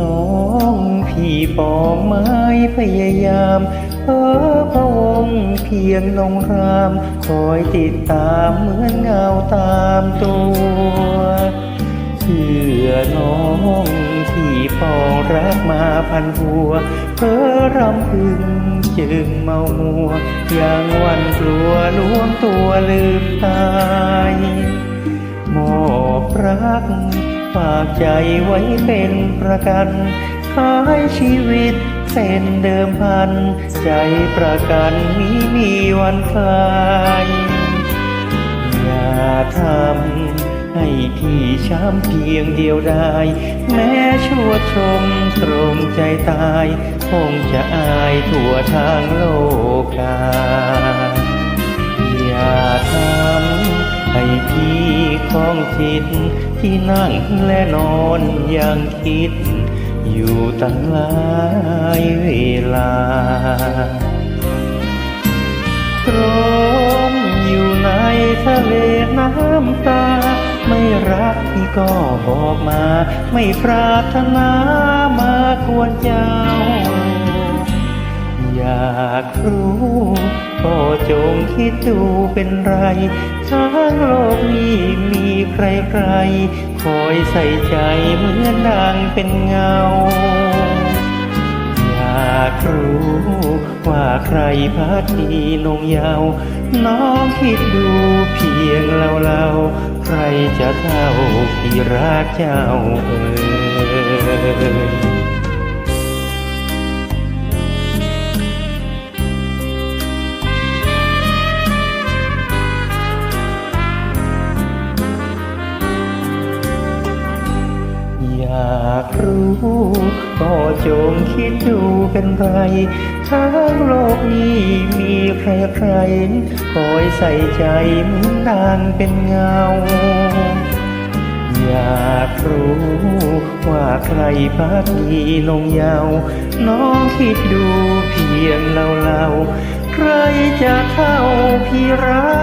น้องพี่ปองไม้พยายามเพ้อพะวงเพียงลงราม คอยติดตามเหมือนเงาตามตัวเพื่อน้องที่ปองรักมาพันหัว เพ้อรำพึงจึงเมามัวอย่างวันกลัวลวงตัวลืมตายมอบรัก ฝากใจไว้เป็นประกันขายชีวิตเป็นเดิมพัน ใจประกันมีมีวันคลายอย่าทำให้พี่ช้ำเพียงเดียวได้ แม้ชั่วชมตรงใจตาย คงจะอายทั่วทางโลกา พี่ของจิตที่นั่งและนอนอยังคิด อยู่ตั้งหลายเวลาตรมอยู่ในทะเลน้ำตา ไม่รักพี่ก็บอกมา ไม่ปรารถนามาควรเจ้า อยากรู้ ก็จงคิดดูเป็นไร ทั้งโลกนี้มีใครใครๆ คอยใส่ใจเหมือนนางเป็นเงา อยากรู้ว่าใครพัดดีนงยาว น้องคิดดูเพียงเราเราๆใครจะเท่าพี่รักเจ้าเอ่ยากรู้ ก็จงคิดดูเป็นไรทั้งโลกนี้มีใครใครๆ คอยใส่ใจเหมือนนางเป็นเงา อยากรู้ว่าใครพักดีนงยาว น้องคิดดูเพียงเราเราๆใครจะเท่าพี่รัก